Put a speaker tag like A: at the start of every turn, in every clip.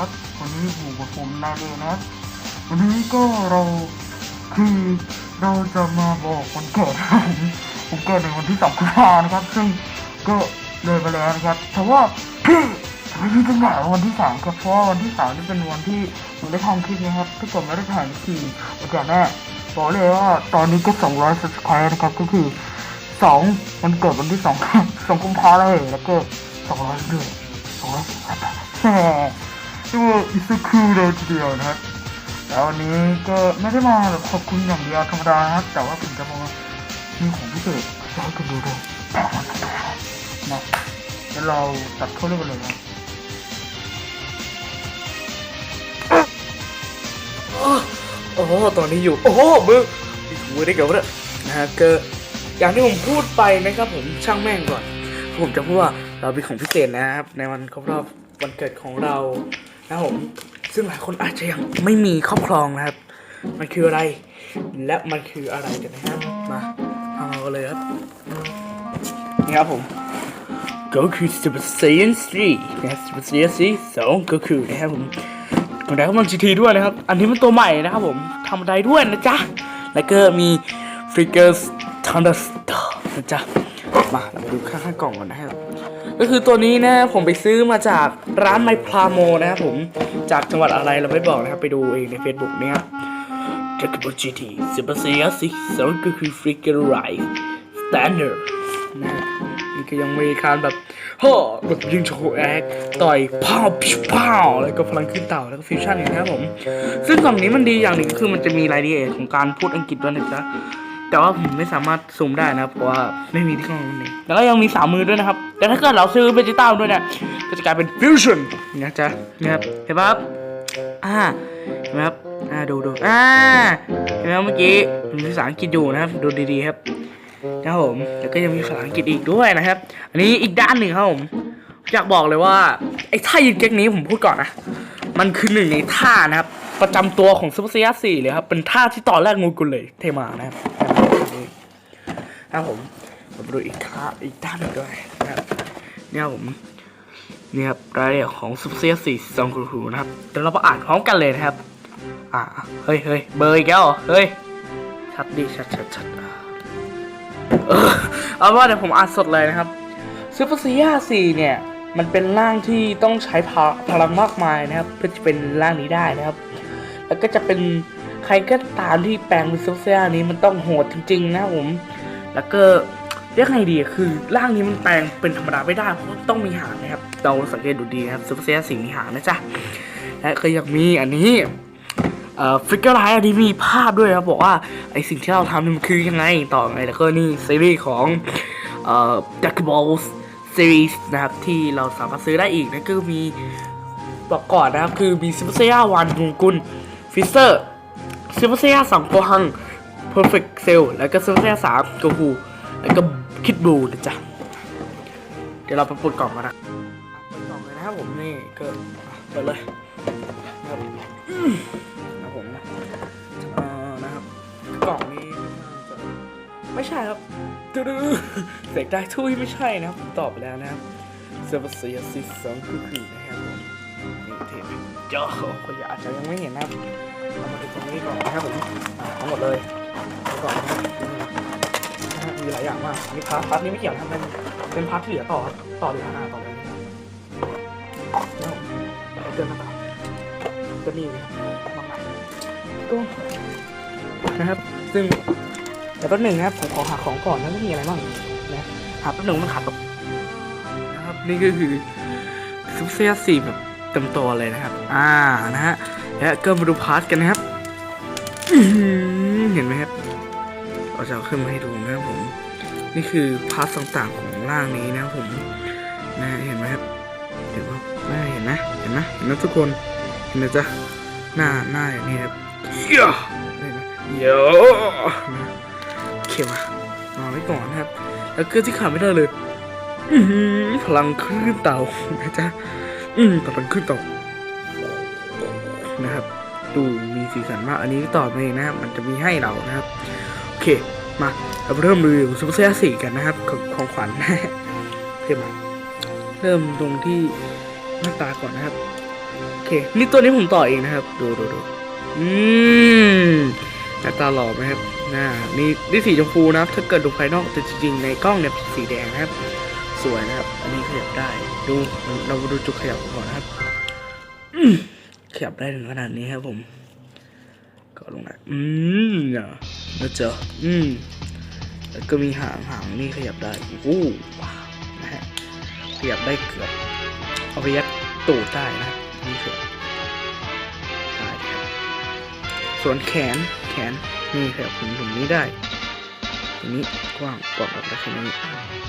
A: ครับ วันนี้อยู่กับผมนาเลนะ วันนี้ก็เราคือเราจะมาบอกวันเกิดนะครับผมผมเกิดในวันที่สองกุมภานะครับ ซึ่งก็เลยไปแล้วนะครับแต่ว่าพี่ทำไมพี่ต้องบอกว่าวันที่สามครับเพราะวันที่สามนี่เป็นวันที่ผมได้ทำคลิปนะครับถ้าผมไม่ได้ถ่ายทีโอกาสแน่บอกเลยว่าตอนนี้ก็สองร้อยสับสไครต์นะครับก็คือสองวันเกิดวันที่สองสองกุมภาเลยแล้วก็สองร้อยเดือนสองร้อยสิบ แปดแหมดูอิสคูเลยทีเดียวนะครับแล้ววันนี้ก็ไม่ได้มาแบบขอบคุณอย่างเดียวธรรมดาครับ แต่ว่าผมจะมามีของพิเศษให้คุณดูด้วยนะแล้วเราตัดเข้าเรื่องกันเลยนะ
B: โอ้ตอนนี้อยู่ โอ้โหมือมือได้เกี่ยวเนี่ยนะฮะก็อย่างที่ผมพูดไปนะครับผมช่างแม่งก่อน ผมจะพูดว่าเราเป็นของพิเศษนะครับ ในวันครบรอบวันเกิดของเรา นะครับผมซึ่งหลายคนอาจจะยังไม่มีครอบครองนะครับ มันคืออะไร และมันคืออะไรกันนะครับมาเอากันเลยครับนี่ครับผมก็คือ Super Saiyan 3นะครับ Super Saiyan 3 2ก็คือนะครับผมกดได้กำลัง GT ด้วยนะครับ อันนี้มันตัวใหม่นะครับผมทำได้ด้วยนะจ๊ะ แล้วก็มี Figures Thunderstar นะจ๊ะ มาเรามาดูข้างๆกล่องก่อนนะครับ ก็คือตัวนี้นะผมไปซื้อมาจากร้านไมพลาโมนะครับผมจากจังหวัดอะไรเราไม่บอกนะครับ ไปดูเองใน Facebook เนี่ยครับ Dragon Ball GT Super Saiyan 6 2ก็คือ Figure Rise Standard นะนี่ก็ยังมีการแบบฮ่อแบบยิงโชว์แอคต่อยพ่าวพิชพ่าวแล้วก็พลังขึ้นเต่าแล้วก็ฟิวชั่นอย่างนี้ครับผม ซึ่งกล่องนี้มันดีอย่างหนึ่งก็คือมันจะมีรายละเอียดของการพูดอังกฤษด้วยนะจ๊ะ แต่ว่าผมไม่สามารถซูมได้นะครับเพราะว่าไม่มีที่กล้องนี้แล้วก็ยังมีสามมือด้วยนะครับ แต่ถ้าเกิดเราซื้อเวจิต้าด้วยเนี่ยก็จะกลายเป็นฟิวชั่นนะจ๊ะนะครับเห็นปะครับอ่าเห็นไหมครับอ่าดูดูอ่าเห็นไหมครับเมื่อกี้มีภาษาอังกฤษอยู่นะครับดูดีๆครับนะครับผมแล้วก็ยังมีภาษาอังกฤษอีกด้วยนะครับ อันนี้อีกด้านหนึ่งครับผมอยากบอกเลยว่าไอ้ท่ายืนเก๊กนี้ผมพูดก่อนนะมันคือหนึ่งในท่านะครับ ประจำตัวของซูเปอร์เซียสี่เลยครับ เป็นท่าที่ตอนแรกงูกุลเลยเทมานะครับนะครับผมมาดูอีกท่าอีกด้านหนึ่งด้วยนะครับเนี่ยผมเนี่ยครับรายละเอียดของซูเปอร์เซียสี่ซองคูคูนะครับเดี๋ยวเรามาอ่านพร้อมกันเลยนะครับ อ่าเฮ้ยเฮ้ยเบอร์อีกแล้วเหรอเฮ้ยชัดดิชัดชัดชัดเออเอาว่าเดี๋ยวผมอ่านสดเลยนะครับซูเปอร์ซียาสี่เนี่ยมันเป็นร่างที่ต้องใช้พลพลังมากมายนะครับ เพื่อจะเป็นร่างนี้ได้นะครับ แล้วก็จะเป็นใครก็ตามที่แปลงเป็นซูเปอร์ซียานี้มันต้องโหดจริงๆนะผม แล้วก็เรียกไงดีคือร่างนี้มันแปลงเป็นธรรมดาไม่ได้เพราะต้องมีหางนะครับ เราสังเกตดูดีนะครับซูเปอร์ซียาสีมีหางนะจ๊ะและก็ยังมีอันนี้ฟิกเกอร์ไลน์อันนี้มีภาพด้วยครับบอกว่าไอสิ่งที่เราทำนี่มันคือยังไงต่อไงแล้วก็นี่ซีรีส์ของเอ่อ Dragon Ball Series นะครับที่เราสามารถซื้อได้อีกนะก็มีบอกก่อนนะครับคือมีซิมเซียวันกุงกุล ฟิเซอร์ซิมเซียสองโกหัง Perfect Cell แล้วก็ซิมเซียสามโกฮูแล้วก็คิดบูนะจ๊ะ เดี๋ยวเราไปเปิดกล่องกันนะเปิดกล่องเลยนะครับผมนี่ก็อะเปิดเลยนะครับครับผมนะเอ่อนะครับกล่องนี้ไม่ใช่ครับดื้อๆเสกได้ทุยไม่ใช่นะครับตอบไปแล้วนะครับเซอร์เซียซิสองคือคือนะ เจ้าคนอาจจะยังไม่เห็นนะครับเอามาดูตรงนี้ก่อนนะครับผมทั้งหมดเลยเอาก่อนนะครับมีหลายอย่างมากนี่พาร์ทพาร์ทนี้ไม่เกี่ยวนะเป็นเป็นพาร์ทที่เหลือต่อครับต่อเหลืออ่าต่อเลยนะครับแล้วเดินมาต่อก็นี่นะครับมากมายก็นะครับ ซึ่งเดี๋ยวหนึ่งนะครับผมขอหาของก่อนนะไม่มีอะไรบ้างนะหาแป๊บหนึ่งมันขาดตกนะครับนี่ก็คือซุปเซียสี่แบบ เต็มตัวเลยนะครับ อ่านะฮะแล้วก็มาดูพาร์ทกันนะครับเห็นไหมครับเราจะขึ้นมาให้ดูนะครับผม นี่คือพาร์ทต่างๆของร่างนี้นะผมนะเห็นไหมครับเห็นว่าน่าเห็นนะเห็นนะเห็นนะทุกคนเห็นนะจ๊ะหน้าหน้าอย่างนี้ครับเยอะนี่นะเยอะนะโอเคมามาไว้ก่อนนะครับ แล้วก็ที่ขาดไม่ได้เลยพลังคลื่นเต่านะจ๊ะ อืมพลังคลื่นต่านะครับ ดูมีสีสันมาก อันนี้ต่อเองนะครับ มันจะมีให้เรานะครับ โอเค มาเราเริ่มรีวิวซูเปอร์เซียสี่กันนะครับ ของของขวัญโอเคมาเริ่มตรงที่หน้าตาก่อนนะครับ โอเค นี่ตัวนี้ผมต่อเองนะครับ ดูดูดูอืมหน้าตาหล่อไหมครับหน้านี่นี่สีชมพูนะครับ ถ้าเกิดดูภายนอกแต่จริงๆในกล้องเนี่ยสีแดงนะครับ สวยนะครับ อันนี้ขยับได้ ดูเราดูจุดขยับก่อนครับ ขยับได้ถึงขนาดนี้ครับผม ก็ลงมาอืมเนี่ยนะเจออืมแล้วก็มีหางหางนี่ขยับได้โอ้ว้าวนะฮะขยับได้เกือบเอาไปยัดตูดได้นะนี่คือได้ครับส่วนแขนแขนนี่ขยับถึงตรงนี้ได้ ตรงนี้กว้างกว้างแบบแค่นี้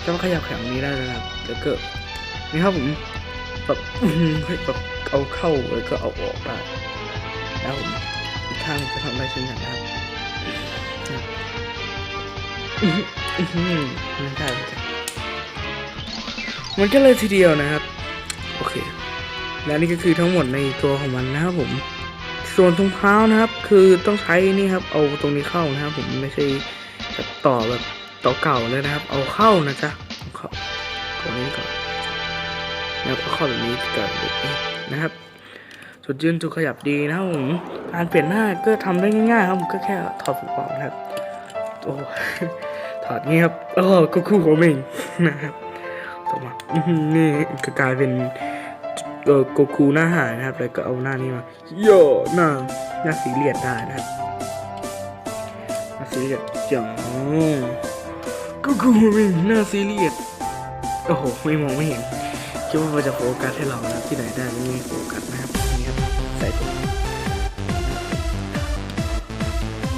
B: ก็ขยับแขนตรงนี้ได้เลยนะครับแล้วก็นี่ครับผมแบบแบบเอาเข้าแล้วก็เอาออกได้แล้วผมอีกข้างจะทำอะไรเช่นกันนะครับอื้อหืออื้อหือไม่ได้ไม่ได้มันก็เลยทีเดียวนะครับ โอเค และนี่ก็คือทั้งหมดในตัวของมันนะครับผม ส่วนตรงเท้านะครับ คือต้องใช้นี่ครับ เอาตรงนี้เข้านะครับผมไม่ใช่ แบบต่อแบบต่อเก่าเลยนะครับ เอาเข้านะจ๊ะเข้าตรงนี้ก่อนนะครับเข้าแบบนี้ก่อนแบบนี้นะครับจุดยืนจุดขยับดีนะครับผมการเปลี่ยนหน้าก็ทำได้ง่ายๆครับผมก็แค่ถอดฝูกออกนะครับโอ้ถอดเงี้ยครับเออก็คู่ของเองนะครับต่อมานี่ก็กลายเป็นเออโกคูหน้าหายนะครับ แล้วก็เอาหน้านี้มาโย่หน้าหน้าสีเหลียดได้นะครับหน้าสีเหลียด จังโกคูเองหน้าสีเหลียดโอ้โห ไม่มองไม่เห็น คิดว่ามันจะโฟกัสให้เรานะที่ไหนได้ไม่มีโฟกัสนะครับนี่ครับใส่ตัวนี้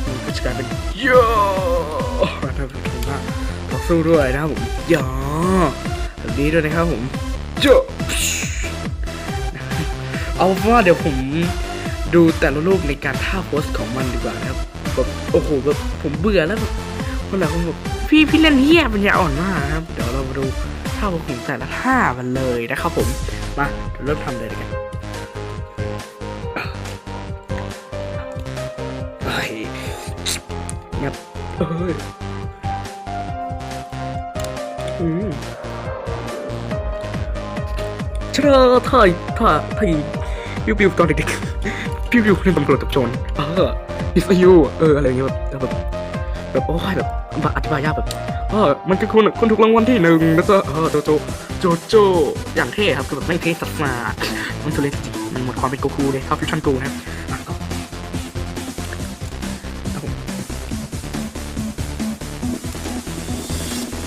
B: มันก็จะกลายเป็นโย่นะครับผมว่าต่อสู้ด้วยนะครับผมย่อแบบนี้ด้วยนะครับผมโย่เอาว่าเดี๋ยวผมดูแต่ละรูปในการท่าโพสของมันดีกว่านะครับ แบบโอ้โหแบบผมเบื่อแล้วแบบคนหลายคนบอกพี่พี่เล่นเฮี้ยปัญญาอ่อนมากครับเดี๋ยวเรามาดูท่าของแต่ละท่ามันเลยนะครับผมมาเริ่มทำเลยดีกันเฮ้ยเงียบเอ้ยอืมเชอถ่ายถ่ายถ่ายปิวปิวตอนเด็กๆปิวปิวเล่นตำรวจจับโจรเออ อิสยูเอออะไรอย่างเงี้ยแบบแบบแบบโอ้ยแบบอธิบายยากแบบเออมันคือคนคนถูกรางวัลที่หนึ่งนะจ๊ะเออโจโจโจโจอย่างเท่ครับคือแบบไม่เท่สัสนามันสุเลยจริงมันหมดความเป็นโกคูเลยเข้าฟิวชั่นกูนะครับ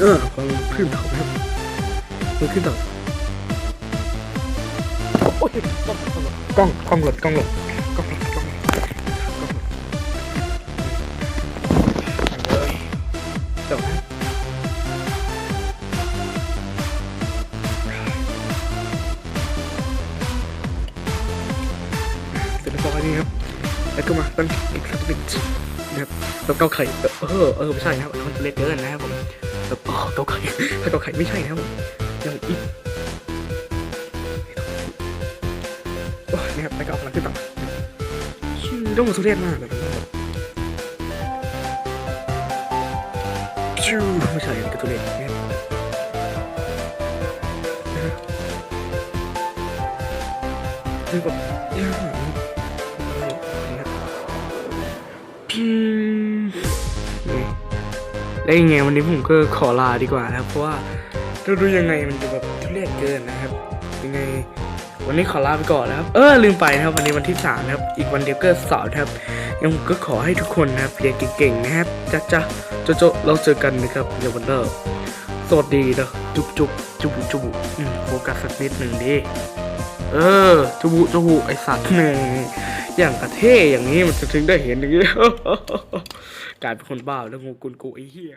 B: เออขึ้นเต่านะครับมันขึ้นต่าโอ้ยกล้องกล้องหลดกล้องหลดกล้องหลด นี่ครับ แล้วก็มาตั้งอีกสักนิดนะครับแล้วเกาไข่เออเออไม่ใช่นะครับมันเล็กเกินนะครับผมแบบอ๋อเกาไข่ถ้าเกาไข่ไม่ใช่นะครับผมยังอีกโอ้ยนะครับแล้วก็เอาพลังขึ้นต่ำชื่อต้องมาทุเรศมากเลยแบบชิวไม่ใช่อันนี้ก็ทุเรศนะครับคือแบบยาก แล้วยังไงวันนี้ผมก็ขอลาดีกว่านะครับ เพราะว่าดูดูยังไงมันจะแบบทุเรศเกินนะครับ ยังไง วันนี้ขอลาไปก่อนนะครับ เออลืมไปนะครับ วันนี้วันที่สามนะครับ อีกวันเดียวก็สอบนะครับ ยังก็ขอให้ทุกคนนะครับเรียนเก่งๆนะครับจ้าจ้าโจโจเราเจอกันนะครับเดี๋ยววันเลิกสวัสดีนะจุบจุบจุบจุบโฟกัสสักนิดหนึ่งดิเออจุบุจุบุไอสัตว์หนึ่ง อย่างกระเท่อย่างนี้มันจะถึงได้เห็นอย่างนี้ กลายเป็นคนบ้าแล้วงูกุนกูไอ้เหี้ย